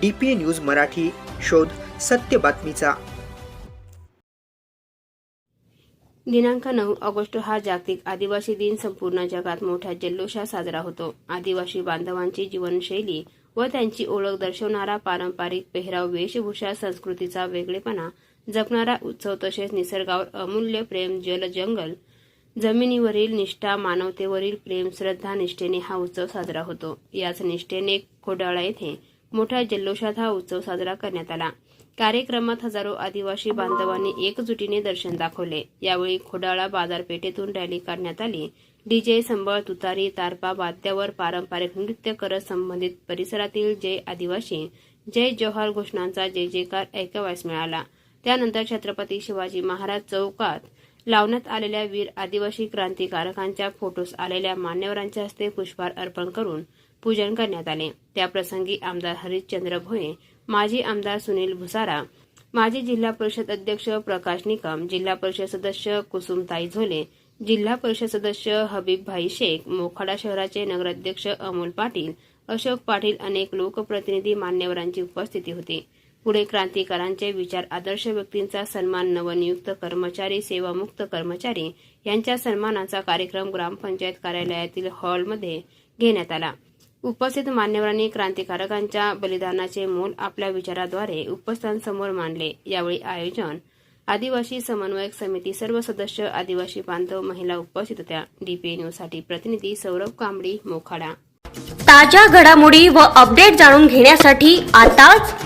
DPA news Marathi शोध सत्य बातमीचा. दिनांक नऊ ऑगस्ट हा जागतिक आदिवासी दिन. संपूर्ण जगात मोठ्या जल्लोषात साजरा होतो. आदिवासी बांधवांची जीवनशैली व त्यांची ओळख दर्शवणारा पारंपरिक पेहराव वेशभूषा संस्कृतीचा वेगळेपणा जपणारा उत्सव तसेच निसर्गावर अमूल्य प्रेम जल जंगल जमिनीवरील निष्ठा मानवतेवरील प्रेम श्रद्धा निष्ठेने हा उत्सव साजरा होतो. याच निष्ठेने खोडाळा येथे मोठ्या जल्लोषात हा उत्सव साजरा करण्यात आला. कार्यक्रमात हजारो आदिवासी बांधवांनी एकजुटीने दर्शन दाखवले. यावेळी खोडाळा बाजारपेठेतून रॅली काढण्यात आली. डीजे संबळ तुतारी तारपा वाद्यावर पारंपरिक नृत्य करत संबंधित परिसरातील जय आदिवासी जय जोहार घोषणांचा जय जयकार ऐकावयास मिळाला. त्यानंतर छत्रपती शिवाजी महाराज चौकात लावण्यात आलेल्या वीर आदिवासी क्रांतिकारकांच्या फोटोस आलेल्या मान्यवरांच्या हस्ते पुष्पहार अर्पण करून पूजन करण्यात आले. त्याप्रसंगी आमदार हरिश्चंद्र भोये माजी आमदार सुनील भुसारा माजी जिल्हा परिषद अध्यक्ष प्रकाश निकम जिल्हा परिषद सदस्य कुसुमताई झोले जिल्हा परिषद सदस्य हबीबभाई शेख मोखाडा शहराचे नगराध्यक्ष अमोल पाटील अशोक पाटील अनेक लोकप्रतिनिधी मान्यवरांची उपस्थिती होती. पुढे क्रांतिकारांचे विचार आदर्श व्यक्तींचा सन्मान नवनियुक्त कर्मचारी सेवामुक्त कर्मचारी यांच्या सन्मानाचा कार्यक्रम ग्रामपंचायत कार्यालयातील हॉलमध्ये घेण्यात आला. उपस्थित मान्यवरांनी क्रांतिकारकांच्या बलिदानाचे मोल आपल्या विचाराद्वारे उपस्थांसमोर मांडले. यावेळी आयोजन आदिवासी समन्वयक समिती सर्व सदस्य आदिवासी बांधव महिला उपस्थित होत्या. डीपीए न्यूजसाठी प्रतिनिधी सौरभ कांबडी मोखाडा. ताज्या घडामोडी व अपडेट जाणून घेण्यासाठी आताच